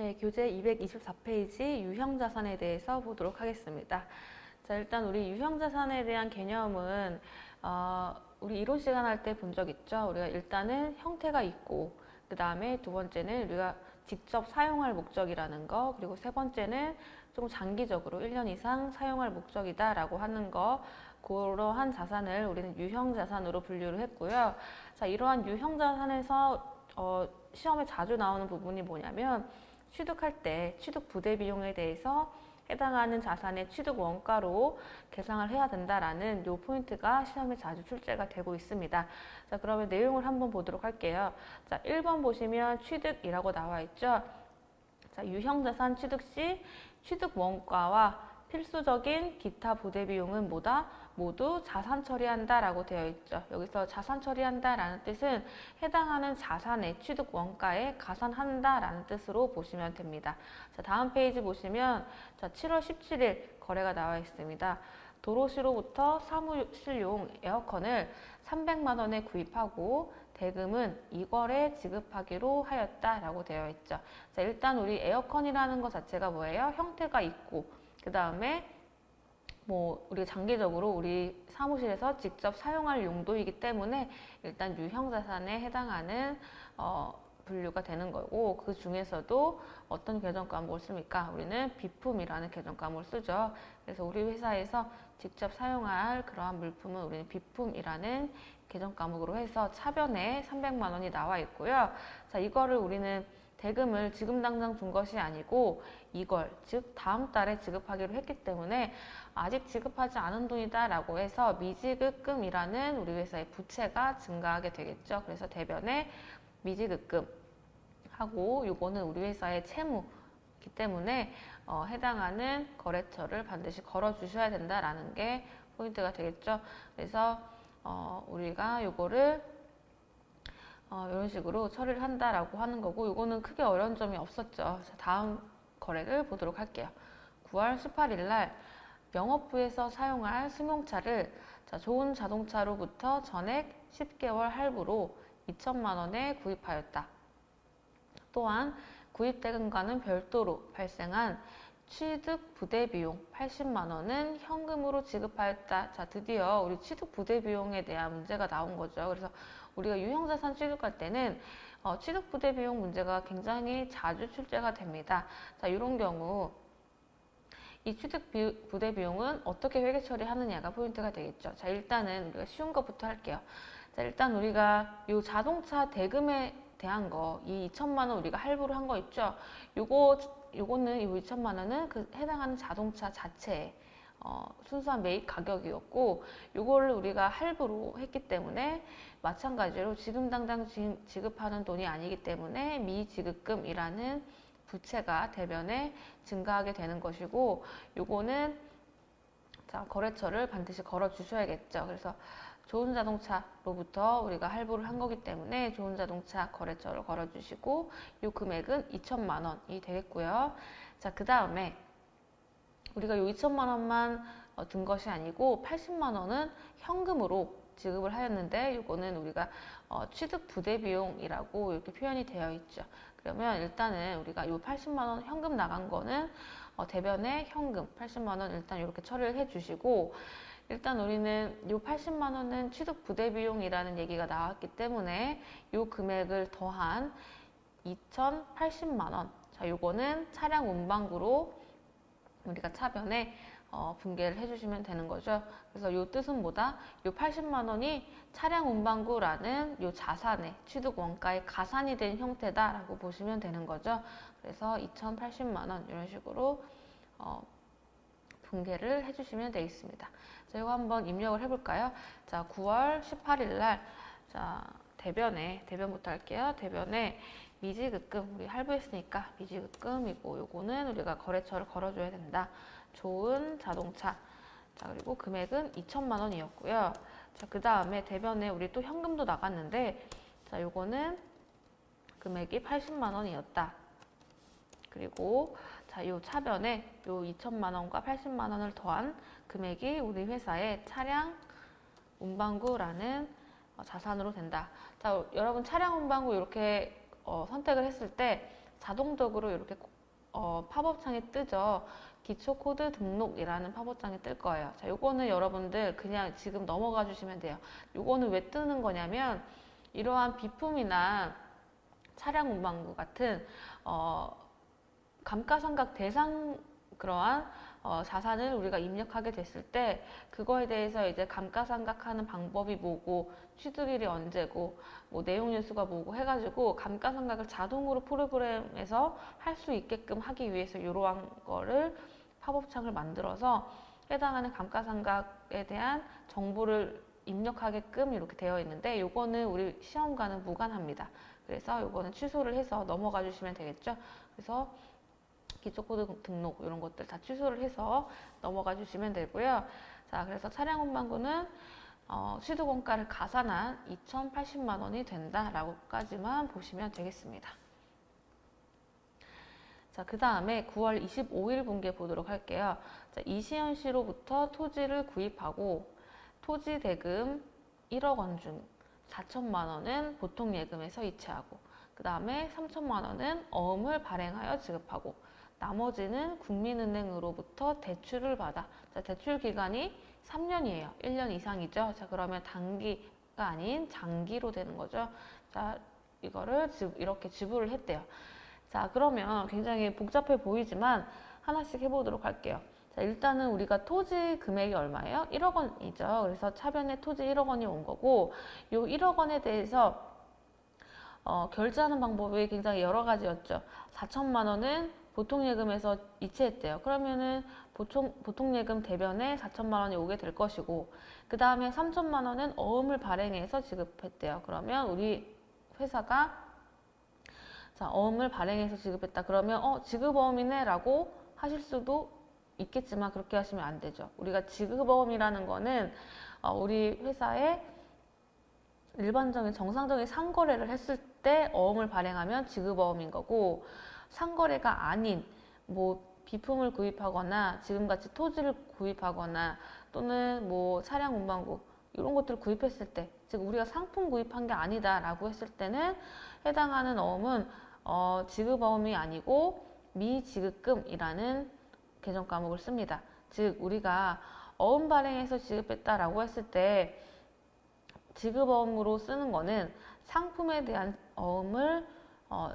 네, 교재 224페이지 유형자산에 대해서 보도록 하겠습니다. 자, 일단 우리 유형자산에 대한 개념은 어, 우리 이론 시간 할 때 본 적 있죠? 우리가 일단은 형태가 있고 그 다음에 두 번째는 우리가 직접 사용할 목적이라는 거 그리고 세 번째는 좀 장기적으로 1년 이상 사용할 목적이다 라고 하는 거 그러한 자산을 우리는 유형자산으로 분류를 했고요. 자, 이러한 유형자산에서 어, 시험에 자주 나오는 부분이 뭐냐면 취득할 때 취득 부대 비용에 대해서 해당하는 자산의 취득 원가로 계상을 해야 된다라는 요 포인트가 시험에 자주 출제가 되고 있습니다. 자, 그러면 내용을 한번 보도록 할게요. 자, 1번 보시면 취득이라고 나와 있죠. 자, 유형 자산 취득 시 취득 원가와 필수적인 기타 부대 비용은 뭐다? 모두 자산 처리한다라고 되어 있죠. 여기서 자산 처리한다라는 뜻은 해당하는 자산의 취득 원가에 가산한다라는 뜻으로 보시면 됩니다. 자, 다음 페이지 보시면 자, 7월 17일 거래가 나와 있습니다. 도로시로부터 사무실용 에어컨을 300만 원에 구입하고 대금은 이걸에 지급하기로 하였다라고 되어 있죠. 자, 일단 우리 에어컨이라는 것 자체가 뭐예요? 형태가 있고 그 다음에 뭐 우리가 장기적으로 우리 사무실에서 직접 사용할 용도이기 때문에 일단 유형 자산에 해당하는 어, 분류가 되는 거고 그 중에서도 어떤 개정 과목을 씁니까? 우리는 비품이라는 개정 과목을 쓰죠. 그래서 우리 회사에서 직접 사용할 그러한 물품은 우리는 비품이라는 개정 과목으로 해서 차변에 300만 원이 나와 있고요. 자, 이거를 우리는 대금을 지금 당장 준 것이 아니고 이걸 즉 다음 달에 지급하기로 했기 때문에 아직 지급하지 않은 돈이다 라고 해서 미지급금이라는 우리 회사의 부채가 증가하게 되겠죠. 그래서 대변에 미지급금 하고 요거는 우리 회사의 채무이기 때문에 어, 해당하는 거래처를 반드시 걸어 주셔야 된다라는 게 포인트가 되겠죠. 그래서 어, 우리가 요거를 어, 이런 식으로 처리를 한다라고 하는 거고 이거는 크게 어려운 점이 없었죠. 자, 다음 거래를 보도록 할게요. 9월 18일 날 영업부에서 사용할 승용차를 자, 좋은 자동차로부터 전액 10개월 할부로 2천만 원에 구입하였다. 또한 구입 대금과는 별도로 발생한 취득 부대 비용 80만 원은 현금으로 지급하였다. 자, 드디어 우리 취득 부대 비용에 대한 문제가 나온 거죠. 그래서 우리가 유형자산 취득할 때는 어, 취득 부대 비용 문제가 굉장히 자주 출제가 됩니다. 자, 이런 경우 이 취득 비, 부대 비용은 어떻게 회계 처리하느냐가 포인트가 되겠죠. 자, 일단은 우리가 쉬운 것부터 할게요. 자, 일단 우리가 이 자동차 대금에 대한 거, 이 2천만 원 우리가 할부를 한 거 있죠. 요거 요거는 이 2천만 원은 그 해당하는 자동차 자체에 어, 순수한 매입 가격이었고 요거를 우리가 할부로 했기 때문에 마찬가지로 지금 당장 지- 지급하는 돈이 아니기 때문에 미지급금이라는 부채가 대변에 증가하게 되는 것이고 요거는 자 거래처를 반드시 걸어 주셔야겠죠. 그래서 좋은 자동차로부터 우리가 할부를 한 거기 때문에 좋은 자동차 거래처를 걸어 주시고 요 금액은 2천만 원이 되겠고요. 자, 그 다음에 우리가 요 2천만 원만 어, 든 것이 아니고 80만 원은 현금으로 지급을 하였는데 이거는 우리가 어, 취득 부대 비용이라고 이렇게 표현이 되어 있죠. 그러면 일단은 우리가 요 80만 원 현금 나간 거는 어, 대변에 현금 80만 원 일단 이렇게 처리를 해 주시고 일단 우리는 요 80만 원은 취득 부대 비용이라는 얘기가 나왔기 때문에 요 금액을 더한 2,080만 원. 자, 요거는 차량 운반구로 우리가 차변에 어, 분개를 해주시면 되는 거죠. 그래서 요 뜻은 뭐다? 요 80만 원이 차량 운반구라는 요 자산의 취득 원가의 가산이 된 형태다라고 보시면 되는 거죠. 그래서 2,080만 원 이런 식으로 어, 분개를 해주시면 되겠습니다. 자, 이거 한번 입력을 해볼까요? 자, 9월 18일 날, 자, 대변에, 대변부터 할게요. 대변에 미지급금, 우리 할부했으니까 미지급금이고, 요거는 우리가 거래처를 걸어줘야 된다. 좋은 자동차. 자, 그리고 금액은 2천만 원이었고요. 자, 그 다음에 대변에 우리 또 현금도 나갔는데, 자, 요거는 금액이 80만 원이었다. 그리고 자, 요 차변에 요 2천만 원과 80만 원을 더한 금액이 우리 회사의 차량 운반구라는 어, 자산으로 된다. 자, 여러분 차량 운반구 이렇게 어, 선택을 했을 때 자동적으로 이렇게 어, 팝업창에 뜨죠. 기초 코드 등록이라는 팝업창에 뜰 거예요. 자, 요거는 여러분들 그냥 지금 넘어가 주시면 돼요. 요거는 왜 뜨는 거냐면 이러한 비품이나 차량 운반구 같은 어, 감가상각 대상 그러한 어, 자산을 우리가 입력하게 됐을 때 그거에 대해서 이제 감가상각하는 방법이 뭐고 취득일이 언제고 뭐 내용 뉴스가 뭐고 해가지고 감가상각을 자동으로 프로그램에서 할 수 있게끔 하기 위해서 이러한 거를 팝업창을 만들어서 해당하는 감가상각에 대한 정보를 입력하게끔 이렇게 되어 있는데 요거는 우리 시험과는 무관합니다. 그래서 요거는 취소를 해서 넘어가 주시면 되겠죠. 그래서 기초코드 등록 이런 것들 다 취소를 해서 넘어가 주시면 되고요. 자, 그래서 차량 운반구는 어, 시도 공가를 가산한 2,080만 원이 된다라고까지만 보시면 되겠습니다. 자, 그 다음에 9월 25일 분께 보도록 할게요. 자, 이시연 씨로부터 토지를 구입하고 토지 대금 1억 원 중 4천만 원은 보통 예금에서 이체하고 그 다음에 3천만 원은 어음을 발행하여 지급하고 나머지는 국민은행으로부터 대출을 받아 자, 대출 기간이 3년이에요. 1년 이상이죠. 자, 그러면 단기가 아닌 장기로 되는 거죠. 자, 이거를 지- 이렇게 지불을 했대요. 자, 그러면 굉장히 복잡해 보이지만 하나씩 해보도록 할게요. 자, 일단은 우리가 토지 금액이 얼마예요? 1억 원이죠. 그래서 차변에 토지 1억 원이 온 거고, 요 1억 원에 대해서 어, 결제하는 방법이 굉장히 여러 가지였죠. 4천만 원은 보통 예금에서 이체했대요. 그러면은 보통, 보통 예금 대변에 4천만 원이 오게 될 것이고, 그 다음에 3천만 원은 어음을 발행해서 지급했대요. 그러면 우리 회사가 자, 어음을 발행해서 지급했다. 그러면 어, 지급 어음이네라고 하실 수도 있겠지만 그렇게 하시면 안 되죠. 우리가 지급 어음이라는 거는 어, 우리 회사에 일반적인 정상적인 상거래를 했을 때 어음을 발행하면 지급 어음인 거고 상거래가 아닌 뭐 비품을 구입하거나 지금같이 토지를 구입하거나 또는 뭐 차량 운반구 이런 것들을 구입했을 때, 즉 우리가 상품 구입한 게 아니다라고 했을 때는 해당하는 어음은 어, 지급어음이 아니고 미지급금이라는 개정 과목을 씁니다. 즉 우리가 어음 발행해서 지급했다라고 했을 때 지급어음으로 쓰는 거는 상품에 대한 어음을 어,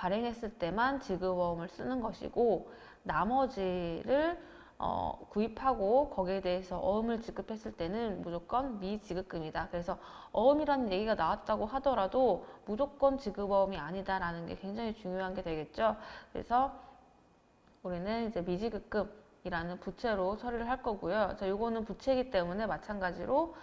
발행했을 때만 지급어음을 쓰는 것이고 나머지를 어, 구입하고 거기에 대해서 어음을 지급했을 때는 무조건 미지급금이다. 그래서 어음이라는 얘기가 나왔다고 하더라도 무조건 지급어음이 아니다라는 게 굉장히 중요한 게 되겠죠. 그래서 우리는 이제 미지급금이라는 부채로 처리를 할 거고요. 자, 요거는 부채이기 때문에 마찬가지로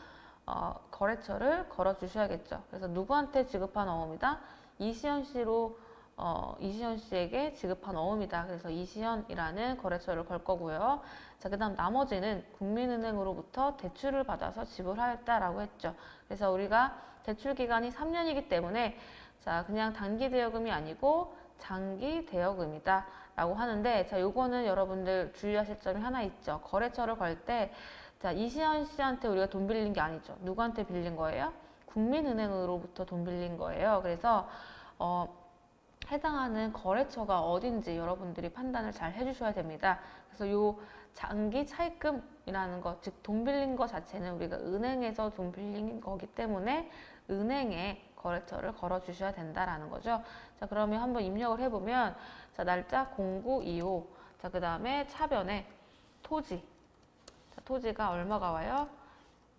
어, 거래처를 걸어 주셔야겠죠. 그래서 누구한테 지급한 어음이다? 이시연 씨로 어, 이시연 씨에게 지급한 어음이다. 그래서 이시연이라는 거래처를 걸 거고요. 자, 그 다음 나머지는 국민은행으로부터 대출을 받아서 지불하였다라고 했죠. 그래서 우리가 대출 기간이 3년이기 때문에 자, 그냥 단기 대여금이 아니고 장기 대여금이다. 라고 하는데, 자, 요거는 여러분들 주의하실 점이 하나 있죠. 거래처를 걸 때, 자, 이시연 씨한테 우리가 돈 빌린 게 아니죠. 누구한테 빌린 거예요? 국민은행으로부터 돈 빌린 거예요. 그래서, 어, 해당하는 거래처가 어딘지 여러분들이 판단을 잘 해주셔야 됩니다. 그래서 요 장기 차입금이라는 것, 즉 돈 빌린 것 자체는 우리가 은행에서 돈 빌린 거기 때문에 은행에 거래처를 걸어 주셔야 된다라는 거죠. 자, 그러면 한번 입력을 해보면, 자, 날짜 0925. 자, 그 다음에 차변에 토지. 자, 토지가 얼마가 와요?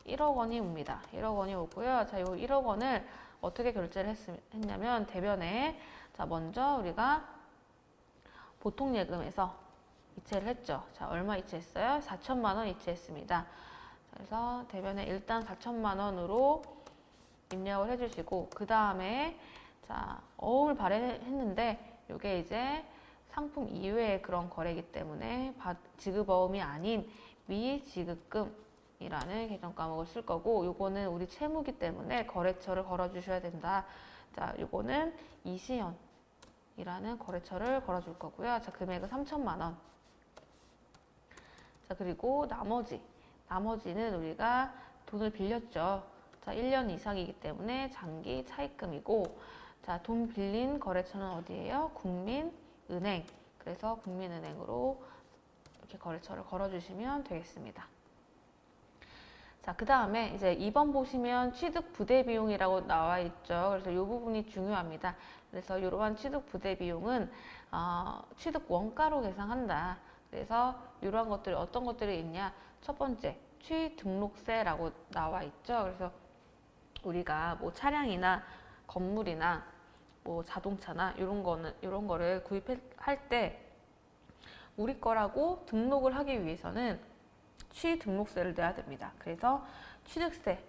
1억 원이 옵니다. 1억 원이 오고요. 자, 요 1억 원을 어떻게 결제를 했, 했냐면, 대변에 자, 먼저 우리가 보통 예금에서 이체를 했죠. 자, 얼마 이체했어요? 4천만 원 이체했습니다. 자, 그래서 대변에 일단 4천만 원으로 입력을 해주시고 그 다음에 자 어음을 발행했는데 이게 이제 상품 이외의 그런 거래이기 때문에 받- 지급어음이 아닌 미지급금이라는 개정 과목을 쓸 거고 요거는 우리 채무기 때문에 거래처를 걸어주셔야 된다. 자 요거는 이시연 이라는 거래처를 걸어줄 거고요. 자 금액은 3천만 원. 자 그리고 나머지 나머지는 우리가 돈을 빌렸죠. 자, 1년 이상이기 때문에 장기 차입금이고, 자, 돈 빌린 거래처는 어디예요? 국민은행. 그래서 국민은행으로 이렇게 거래처를 걸어주시면 되겠습니다. 자, 그 다음에 이제 2번 보시면 취득 부대 비용이라고 나와 있죠. 그래서 이 부분이 중요합니다. 그래서 이러한 취득 부대 비용은 어, 취득 원가로 계산한다. 그래서 이러한 것들이 어떤 것들이 있냐? 첫 번째, 취등록세라고 나와 있죠. 그래서 우리가 뭐 차량이나 건물이나 뭐 자동차나 이런 거는 이런 거를 구입할 때 우리 거라고 등록을 하기 위해서는 취등록세를 내야 됩니다. 그래서 취득세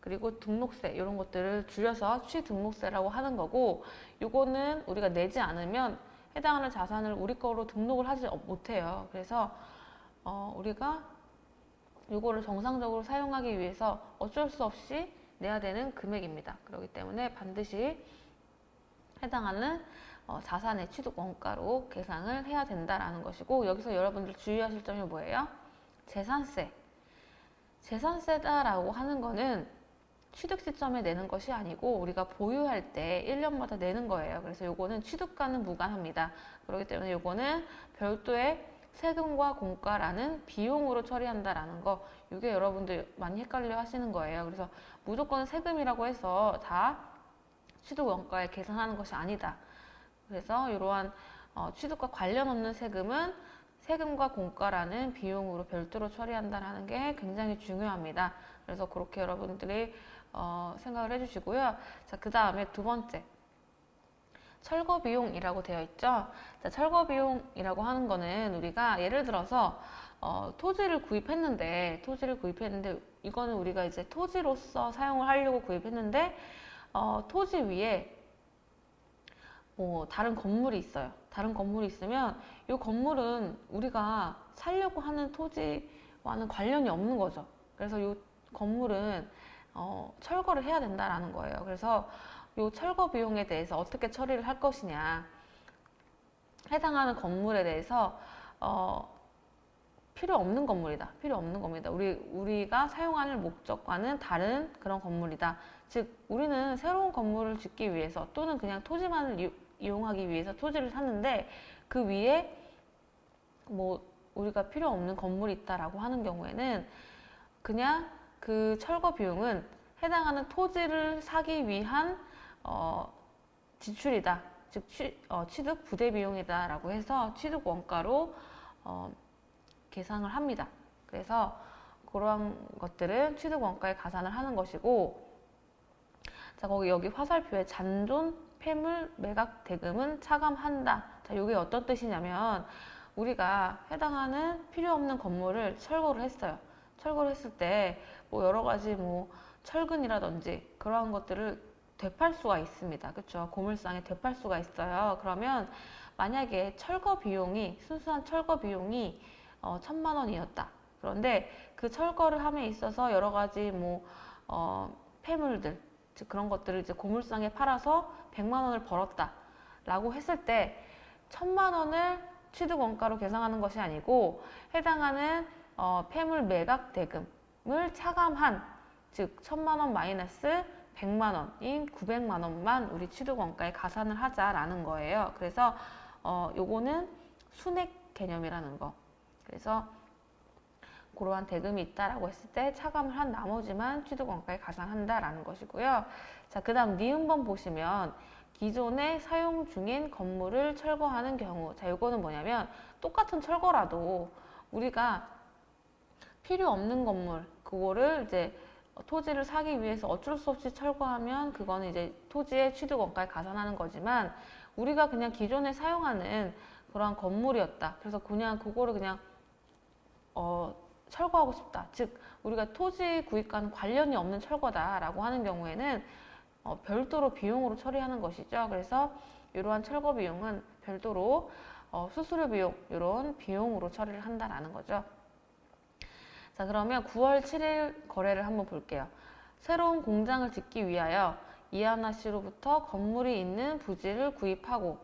그리고 등록세 이런 것들을 줄여서 취등록세라고 하는 거고 요거는 우리가 내지 않으면 해당하는 자산을 우리 거로 등록을 하지 못해요. 그래서 어, 우리가 요거를 정상적으로 사용하기 위해서 어쩔 수 없이 내야 되는 금액입니다. 그렇기 때문에 반드시 해당하는 어, 자산의 취득 원가로 계산을 해야 된다라는 것이고 여기서 여러분들 주의하실 점이 뭐예요? 재산세. 재산세다라고 하는 거는 취득 시점에 내는 것이 아니고 우리가 보유할 때 1년마다 내는 거예요. 그래서 요거는 취득과는 무관합니다. 그렇기 때문에 요거는 별도의 세금과 공과라는 비용으로 처리한다라는 거 이게 여러분들 많이 헷갈려 하시는 거예요. 그래서 무조건 세금이라고 해서 다 취득 원가에 계산하는 것이 아니다. 그래서 이러한 어, 취득과 관련 없는 세금은 세금과 공과라는 비용으로 별도로 처리한다는 게 굉장히 중요합니다. 그래서 그렇게 여러분들이 어, 생각을 해주시고요. 자, 그 다음에 두 번째. 철거 비용이라고 되어 있죠. 자, 철거 비용이라고 하는 거는 우리가 예를 들어서 어, 토지를 구입했는데 토지를 구입했는데 이거는 우리가 이제 토지로서 사용을 하려고 구입했는데 어, 토지 위에 뭐 다른 건물이 있어요. 다른 건물이 있으면 이 건물은 우리가 살려고 하는 토지와는 관련이 없는 거죠. 그래서 이 건물은 어, 철거를 해야 된다라는 거예요. 그래서 이 철거 비용에 대해서 어떻게 처리를 할 것이냐. 해당하는 건물에 대해서 어, 필요 없는 건물이다. 필요 없는 겁니다. 우리 우리가 사용하는 목적과는 다른 그런 건물이다. 즉 우리는 새로운 건물을 짓기 위해서 또는 그냥 토지만을 이, 이용하기 위해서 토지를 샀는데 그 위에 뭐 우리가 필요 없는 건물이 있다라고 하는 경우에는 그냥 그 철거 비용은 해당하는 토지를 사기 위한 어, 지출이다. 즉 취, 어, 취득 부대 비용이다라고 해서 취득 원가로 어, 계산을 합니다. 그래서 그러한 것들은 취득 원가에 가산을 하는 것이고 자 거기 여기 화살표에 잔존 폐물 매각 대금은 차감한다. 자 이게 어떤 뜻이냐면 우리가 해당하는 필요 없는 건물을 철거를 했어요. 철거를 했을 때 뭐 여러 가지 뭐 철근이라든지 그러한 것들을 되팔 수가 있습니다. 그렇죠? 고물상에 되팔 수가 있어요. 그러면 만약에 철거 비용이 순수한 철거 비용이 어, 천만 원이었다. 그런데 그 철거를 함에 있어서 여러 가지 뭐 어, 폐물들 즉 그런 것들을 이제 고물상에 팔아서 백만 원을 벌었다라고 했을 때 천만 원을 취득 원가로 계산하는 것이 아니고 해당하는 어, 폐물 매각 대금을 차감한 즉 천만 원 마이너스 100만 원인 900만 원만 우리 취득 원가에 가산을 하자라는 거예요. 그래서 어 요거는 순액 개념이라는 거. 그래서 그러한 대금이 있다라고 했을 때 차감을 한 나머지만 취득 원가에 가산한다라는 것이고요. 자, 그 다음 니은번 보시면 기존에 사용 중인 건물을 철거하는 경우. 자, 요거는 뭐냐면 똑같은 철거라도 우리가 필요 없는 건물 그거를 이제 토지를 사기 위해서 어쩔 수 없이 철거하면 그거는 이제 토지의 취득 원가에 가산하는 거지만 우리가 그냥 기존에 사용하는 그러한 건물이었다. 그래서 그냥 그거를 그냥 어, 철거하고 싶다. 즉 우리가 토지 구입과는 관련이 없는 철거다라고 하는 경우에는 어, 별도로 비용으로 처리하는 것이죠. 그래서 이러한 철거 비용은 별도로 어, 수수료 비용 이런 비용으로 처리를 한다라는 거죠. 자 그러면 9월 7일 거래를 한번 볼게요. 새로운 공장을 짓기 위하여 이하나 씨로부터 건물이 있는 부지를 구입하고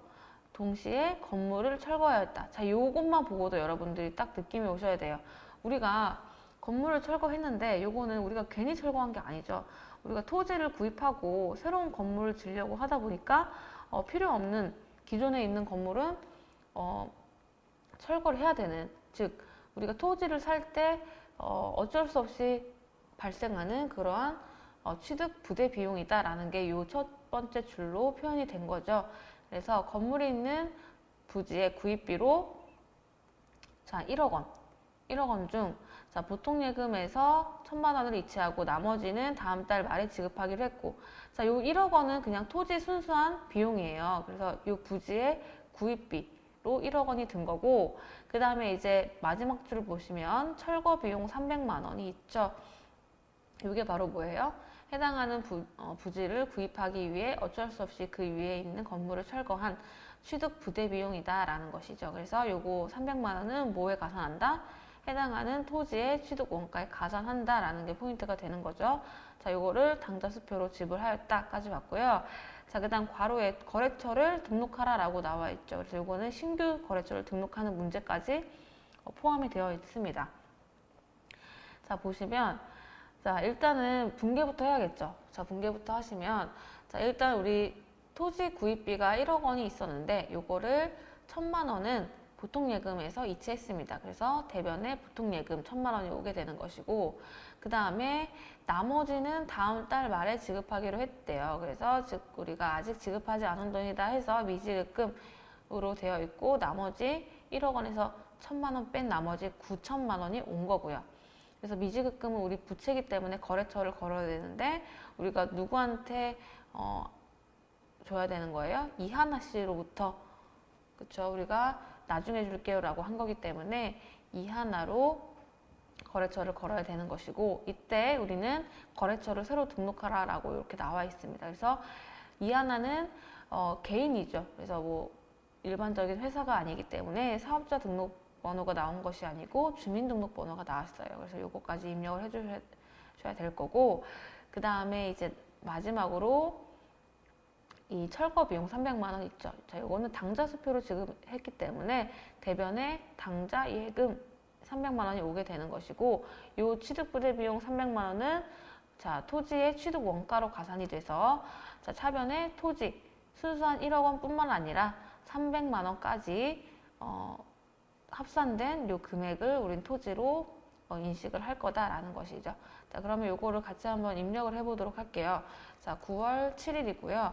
동시에 건물을 철거하였다. 자 요것만 보고도 여러분들이 딱 느낌이 오셔야 돼요. 우리가 건물을 철거했는데 요거는 우리가 괜히 철거한 게 아니죠. 우리가 토지를 구입하고 새로운 건물을 지려고 하다 보니까 어, 필요 없는 기존에 있는 건물은 어, 철거를 해야 되는 즉 우리가 토지를 살때 어, 어쩔 수 없이 발생하는 그러한 어, 취득 부대 비용이다라는 게요첫 번째 줄로 표현이 된 거죠. 그래서 건물이 있는 부지의 구입비로 자 1억 원, 1억 원 중 자, 보통 예금에서 천만 원을 이체하고 나머지는 다음 달 말에 지급하기로 했고 자, 요 1억 원은 그냥 토지 순수한 비용이에요. 그래서 요 부지의 구입비로 1억 원이 든 거고 그 다음에 이제 마지막 줄을 보시면 철거 비용 300만 원이 있죠. 이게 바로 뭐예요? 해당하는 부, 어, 부지를 구입하기 위해 어쩔 수 없이 그 위에 있는 건물을 철거한 취득 부대 비용이다라는 것이죠. 그래서 요거 300만 원은 뭐에 가산한다? 해당하는 토지의 취득 원가에 가산한다라는 게 포인트가 되는 거죠. 자, 요거를 당좌 수표로 지불하였다까지 봤고요. 자, 그 다음 괄호에 거래처를 등록하라라고 나와 있죠. 그래서 요거는 신규 거래처를 등록하는 문제까지 어, 포함이 되어 있습니다. 자, 보시면 자, 일단은 분개부터 해야겠죠. 자, 분개부터 하시면 자, 일단 우리 토지 구입비가 1억 원이 있었는데 요거를 천만 원은 보통 예금에서 이체했습니다. 그래서 대변에 보통 예금 천만 원이 오게 되는 것이고 그 다음에 나머지는 다음 달 말에 지급하기로 했대요. 그래서 즉 우리가 아직 지급하지 않은 돈이다 해서 미지급금으로 되어 있고 나머지 1억 원에서 천만 원 뺀 나머지 9천만 원이 온 거고요. 그래서 미지급금은 우리 부채기 때문에 거래처를 걸어야 되는데 우리가 누구한테 어, 줘야 되는 거예요? 이하나 씨로부터 그렇죠? 우리가 나중에 줄게요 라고 한 거기 때문에 이 하나로 거래처를 걸어야 되는 것이고 이때 우리는 거래처를 새로 등록하라 라고 이렇게 나와 있습니다. 그래서 이 하나는 어, 개인이죠. 그래서 뭐 일반적인 회사가 아니기 때문에 사업자 등록 번호가 나온 것이 아니고 주민등록번호가 나왔어요. 그래서 요거까지 입력을 해주셔야 될 거고 그 다음에 이제 마지막으로 이 철거 비용 300만 원 있죠. 자, 요거는 당좌 수표로 지급했기 때문에 대변에 당좌 예금 300만 원이 오게 되는 것이고 요 취득 부대 비용 300만 원은 자, 토지의 취득 원가로 가산이 돼서 자, 차변에 토지 순수한 1억 원뿐만 아니라 300만 원까지 어, 합산된 요 금액을 우린 토지로 어, 인식을 할 거다라는 것이죠. 자, 그러면 요거를 같이 한번 입력을 해 보도록 할게요. 자, 9월 7일이고요.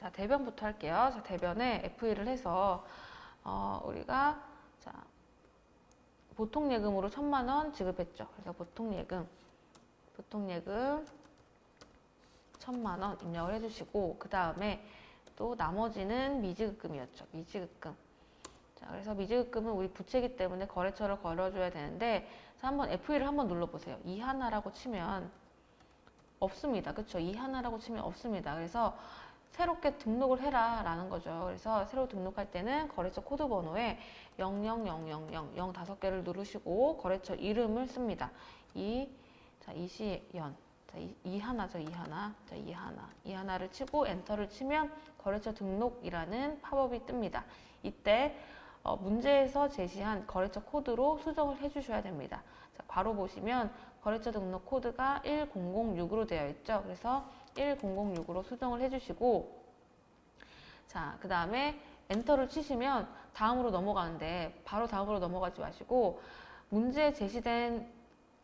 자, 대변부터 할게요. 자, 대변에 F1을 해서 어, 우리가 자, 보통 예금으로 천만 원 지급했죠. 그래서 보통 예금, 보통 예금 천만 원 입력을 해주시고 그 다음에 또 나머지는 미지급금이었죠. 미지급금. 자, 그래서 미지급금은 우리 부채기 때문에 거래처를 걸어줘야 되는데 자, 한번 F1을 한번 눌러보세요. 이 하나라고 치면 없습니다. 그렇죠? 이하나라고 치면 없습니다. 그래서 새롭게 등록을 해라 라는 거죠. 그래서 새로 등록할 때는 거래처 코드 번호에 00000 0 다섯 개를 누르시고 거래처 이름을 씁니다. 이, 자, 이시연. 자, 이, 이 하나죠, 이 하나. 자, 이 하나. 이 하나를 치고 엔터를 치면 거래처 등록이라는 팝업이 뜹니다. 이때 어, 문제에서 제시한 거래처 코드로 수정을 해주셔야 됩니다. 자, 바로 보시면 거래처 등록 코드가 1006으로 되어 있죠. 그래서 1006으로 수정을 해주시고 자, 그 다음에 엔터를 치시면 다음으로 넘어가는데 바로 다음으로 넘어가지 마시고 문제에 제시된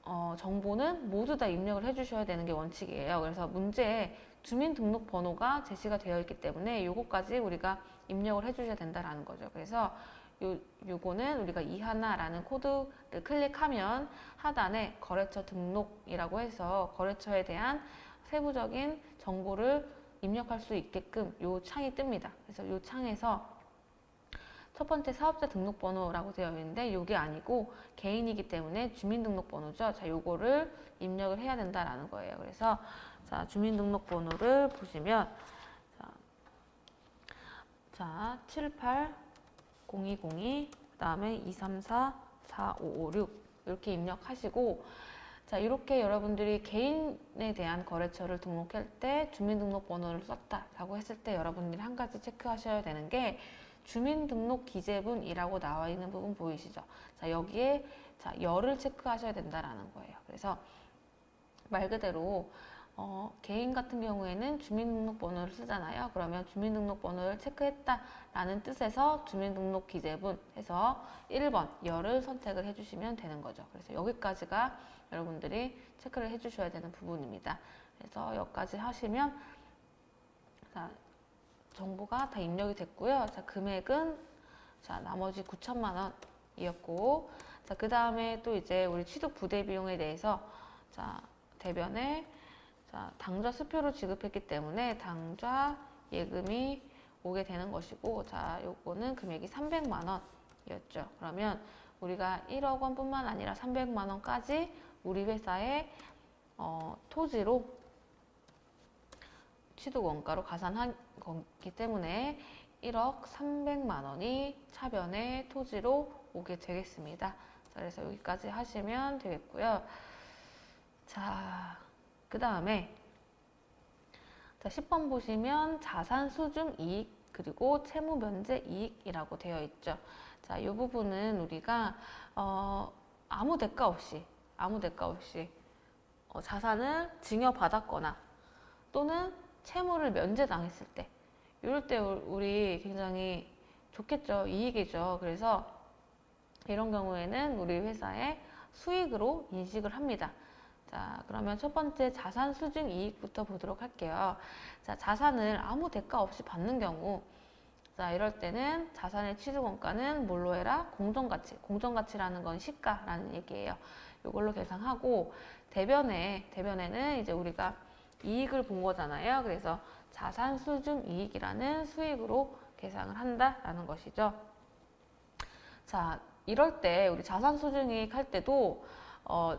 어, 정보는 모두 다 입력을 해주셔야 되는 게 원칙이에요. 그래서 문제에 주민등록번호가 제시가 되어 있기 때문에 이것까지 우리가 입력을 해주셔야 된다라는 거죠. 그래서 요, 요거는 우리가 이하나라는 코드를 클릭하면 하단에 거래처 등록이라고 해서 거래처에 대한 세부적인 정보를 입력할 수 있게끔 요 창이 뜹니다. 그래서 요 창에서 첫 번째 사업자 등록번호라고 되어 있는데 이게 아니고 개인이기 때문에 주민등록번호죠. 자, 요거를 입력을 해야 된다라는 거예요. 그래서 자, 주민등록번호를 보시면 자, 자 78 0202 그다음에 234 4556 이렇게 입력하시고 자, 이렇게 여러분들이 개인에 대한 거래처를 등록할 때 주민등록번호를 썼다라고 했을 때 여러분들이 한 가지 체크하셔야 되는 게 주민등록 기재분이라고 나와 있는 부분 보이시죠? 자, 여기에 자, 열을 체크하셔야 된다라는 거예요. 그래서 말 그대로 어, 개인 같은 경우에는 주민등록번호를 쓰잖아요. 그러면 주민등록번호를 체크했다라는 뜻에서 주민등록 기재분 해서 1번 열을 선택을 해주시면 되는 거죠. 그래서 여기까지가 여러분들이 체크를 해주셔야 되는 부분입니다. 그래서 여기까지 하시면 자, 정보가 다 입력이 됐고요. 자, 금액은 자, 나머지 9천만 원이었고 자, 그 다음에 또 이제 우리 취득 부대 비용에 대해서 자, 대변에 자, 당좌 수표로 지급했기 때문에 당좌 예금이 오게 되는 것이고 자, 요거는 금액이 300만 원이었죠. 그러면 우리가 1억 원뿐만 아니라 300만 원까지 우리 회사의 어, 토지로 취득 원가로 가산한 거기 때문에 1억 300만 원이 차변의 토지로 오게 되겠습니다. 자, 그래서 여기까지 하시면 되겠고요. 자, 그 다음에 자, 10번 보시면 자산 수중 이익 그리고 채무 면제 이익이라고 되어 있죠. 자, 이 부분은 우리가 어, 아무 대가 없이 아무 대가 없이 어, 자산을 증여받았거나 또는 채무를 면제당했을 때 이럴 때 우리 굉장히 좋겠죠. 이익이죠. 그래서 이런 경우에는 우리 회사의 수익으로 인식을 합니다. 자, 그러면 첫 번째 자산 수준 이익부터 보도록 할게요. 자, 자산을 아무 대가 없이 받는 경우 자, 이럴 때는 자산의 취득 원가는 뭘로 해라? 공정가치. 공정가치라는 건 시가라는 얘기예요. 이걸로 계산하고 대변에 대변에는 이제 우리가 이익을 본 거잖아요. 그래서 자산 수중 이익이라는 수익으로 계산을 한다라는 것이죠. 자, 이럴 때 우리 자산 수중 이익 할 때도 어,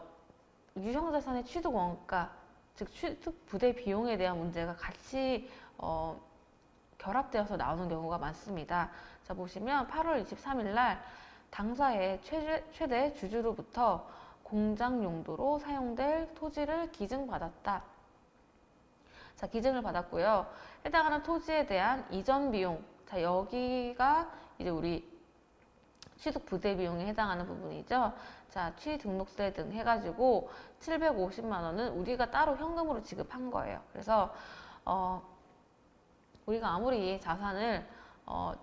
유형 자산의 취득 원가, 즉 취득 부대 비용에 대한 문제가 같이 어, 결합되어서 나오는 경우가 많습니다. 자 보시면 8월 23일 날 당사의 최대, 최대 주주로부터 공장 용도로 사용될 토지를 기증받았다. 자, 기증을 받았고요. 해당하는 토지에 대한 이전 비용. 자, 여기가 이제 우리 취득 부대 비용에 해당하는 부분이죠. 자, 취등록세 등 해가지고 750만 원은 우리가 따로 현금으로 지급한 거예요. 그래서 어, 우리가 아무리 자산을 어,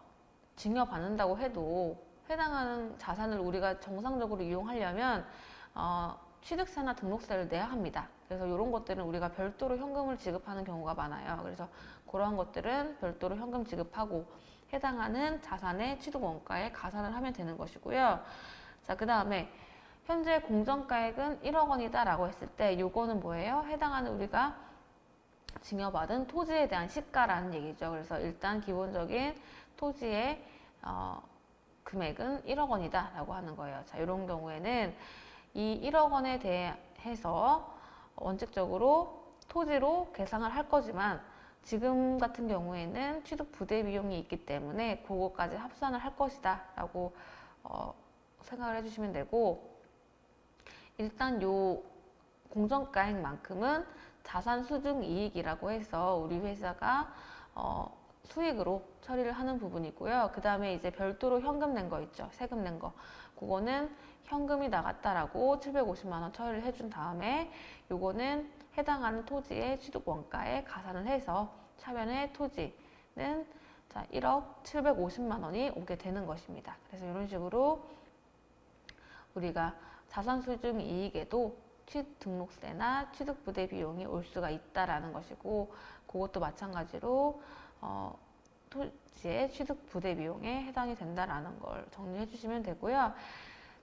증여받는다고 해도 해당하는 자산을 우리가 정상적으로 이용하려면 어, 취득세나 등록세를 내야 합니다. 그래서 이런 것들은 우리가 별도로 현금을 지급하는 경우가 많아요. 그래서 그러한 것들은 별도로 현금 지급하고 해당하는 자산의 취득 원가에 가산을 하면 되는 것이고요. 자, 그 다음에 현재 공정가액은 1억 원이다 라고 했을 때 요거는 뭐예요? 해당하는 우리가 증여받은 토지에 대한 시가라는 얘기죠. 그래서 일단 기본적인 토지의 어, 금액은 1억 원이다 라고 하는 거예요. 자, 이런 경우에는 이 1억 원에 대해서 원칙적으로 토지로 계상을 할 거지만 지금 같은 경우에는 취득 부대 비용이 있기 때문에 그거까지 합산을 할 것이다 라고 어, 생각을 해주시면 되고 일단 요 공정가액만큼은 자산 수증 이익이라고 해서 우리 회사가 어, 수익으로 처리를 하는 부분이고요. 그 다음에 이제 별도로 현금 낸 거 있죠. 세금 낸 거. 그거는 현금이 나갔다라고 750만 원 처리를 해준 다음에 요거는 해당하는 토지의 취득 원가에 가산을 해서 차변의 토지는 자 1억 750만 원이 오게 되는 것입니다. 그래서 이런 식으로 우리가 자산 수중 이익에도 취등록세나 취득 부대 비용이 올 수가 있다라는 것이고 그것도 마찬가지로 어, 토지의 취득 부대 비용에 해당이 된다라는 걸 정리해 주시면 되고요.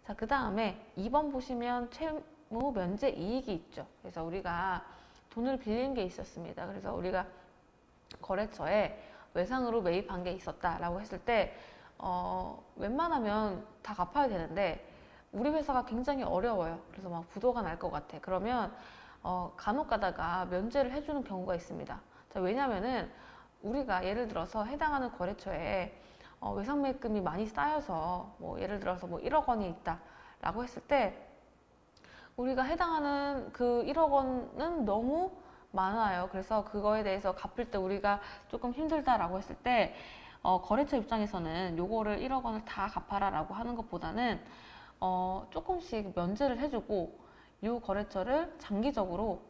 자, 그 다음에 2번 보시면 채무 면제 이익이 있죠. 그래서 우리가 돈을 빌린 게 있었습니다. 그래서 우리가 거래처에 외상으로 매입한 게 있었다라고 했을 때 어, 웬만하면 다 갚아야 되는데 우리 회사가 굉장히 어려워요. 그래서 막 부도가 날 것 같아. 그러면 어, 간혹 가다가 면제를 해주는 경우가 있습니다. 자, 왜냐면은 우리가 예를 들어서 해당하는 거래처에 어, 외상 매입금이 많이 쌓여서 뭐 예를 들어서 뭐 1억 원이 있다라고 했을 때 우리가 해당하는 그 1억 원은 너무 많아요. 그래서 그거에 대해서 갚을 때 우리가 조금 힘들다라고 했을 때 어, 거래처 입장에서는 요거를 1억 원을 다 갚아라라고 하는 것보다는 어, 조금씩 면제를 해주고 이 거래처를 장기적으로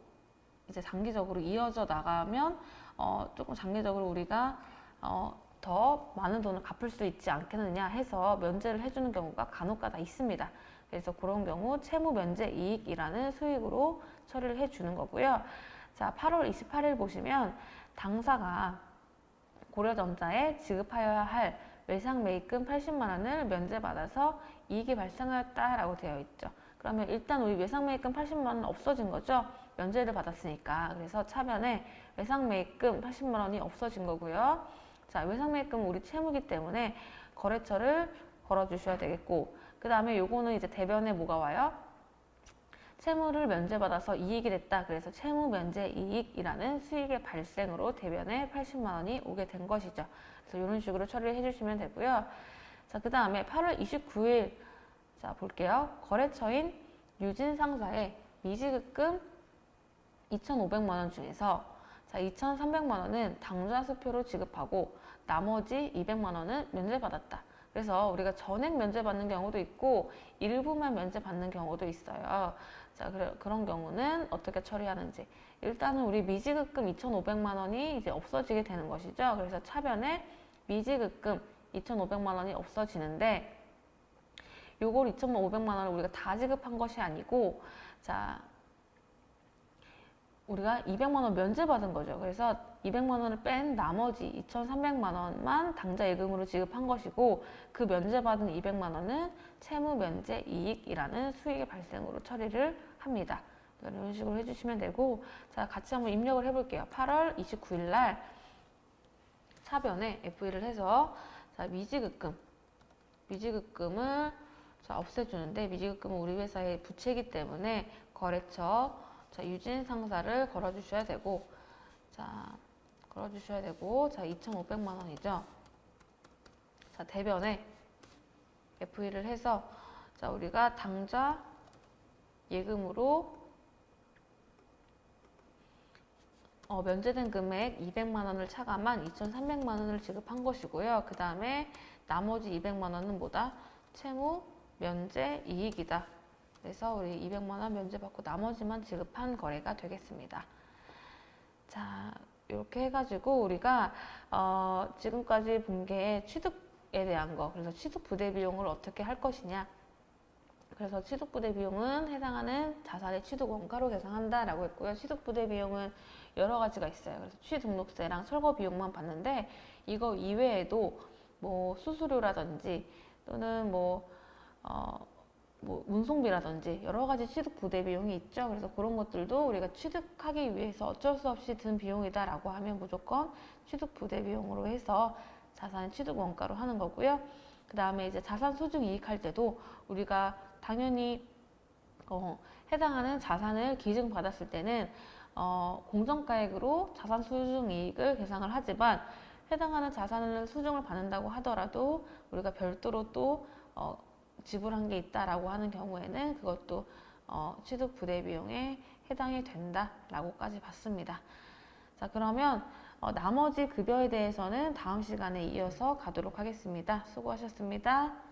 이제 장기적으로 이어져 나가면 어, 조금 장기적으로 우리가 어, 더 많은 돈을 갚을 수 있지 않겠느냐 해서 면제를 해주는 경우가 간혹가다 있습니다. 그래서 그런 경우 채무 면제 이익이라는 수익으로 처리를 해주는 거고요. 자, 8월 28일 보시면 당사가 고려전자에 지급하여야 할 외상 매입금 80만 원을 면제받아서 이익이 발생하였다라고 되어 있죠. 그러면 일단 우리 외상 매입금 80만 원 없어진 거죠. 면제를 받았으니까. 그래서 차변에 외상 매입금 80만 원이 없어진 거고요. 자, 외상 매입금은 우리 채무기 때문에 거래처를 걸어 주셔야 되겠고 그 다음에 요거는 이제 대변에 뭐가 와요? 채무를 면제받아서 이익이 됐다. 그래서 채무 면제 이익이라는 수익의 발생으로 대변에 80만 원이 오게 된 것이죠. 그래서 이런 식으로 처리를 해주시면 되고요. 자, 그 다음에 8월 29일 자 볼게요. 거래처인 유진 상사의 미지급금 2,500만 원 중에서 자 2,300만 원은 당좌 수표로 지급하고 나머지 200만 원은 면제받았다. 그래서 우리가 전액 면제받는 경우도 있고 일부만 면제받는 경우도 있어요. 자, 그래, 그런 경우는 어떻게 처리하는지. 일단은 우리 미지급금 2,500만 원이 이제 없어지게 되는 것이죠. 그래서 차변에 미지급금 2,500만 원이 없어지는데 요걸 2,500만 원을 우리가 다 지급한 것이 아니고 자, 우리가 200만 원 면제받은 거죠. 그래서 200만 원을 뺀 나머지 2,300만 원만 당좌 예금으로 지급한 것이고 그 면제받은 200만 원은 채무 면제 이익이라는 수익의 발생으로 처리를 합니다. 이런 식으로 해주시면 되고 자 같이 한번 입력을 해볼게요. 8월 29일 날 차변에 FE를 해서 자 미지급금 미지급금을 자 없애주는데 미지급금은 우리 회사의 부채이기 때문에 거래처 자, 유진 상사를 걸어주셔야 되고, 자, 걸어주셔야 되고, 자, 2,500만 원이죠. 자, 대변에 FE를 해서, 자, 우리가 당좌 예금으로 어, 면제된 금액 200만 원을 차감한 2,300만 원을 지급한 것이고요. 그 다음에 나머지 200만 원은 뭐다? 채무 면제 이익이다. 그래서 우리 200만 원 면제받고 나머지만 지급한 거래가 되겠습니다. 자, 이렇게 해가지고 우리가 어, 지금까지 본 게 취득에 대한 거, 그래서 취득 부대 비용을 어떻게 할 것이냐. 그래서 취득 부대 비용은 해당하는 자산의 취득 원가로 계산한다 라고 했고요. 취득 부대 비용은 여러 가지가 있어요. 그래서 취등록세랑 철거 비용만 봤는데 이거 이외에도 뭐 수수료라든지 또는 뭐 어, 뭐 운송비라든지 여러 가지 취득 부대 비용이 있죠. 그래서 그런 것들도 우리가 취득하기 위해서 어쩔 수 없이 든 비용이다라고 하면 무조건 취득 부대 비용으로 해서 자산 취득 원가로 하는 거고요. 그 다음에 이제 자산 수증 이익할 때도 우리가 당연히 어, 해당하는 자산을 기증 받았을 때는 어, 공정가액으로 자산 수증 이익을 계산을 하지만 해당하는 자산을 수증을 받는다고 하더라도 우리가 별도로 또 어, 지불한 게 있다라고 하는 경우에는 그것도 어, 취득 부대 비용에 해당이 된다라고까지 봤습니다. 자 그러면 어, 나머지 급여에 대해서는 다음 시간에 이어서 가도록 하겠습니다. 수고하셨습니다.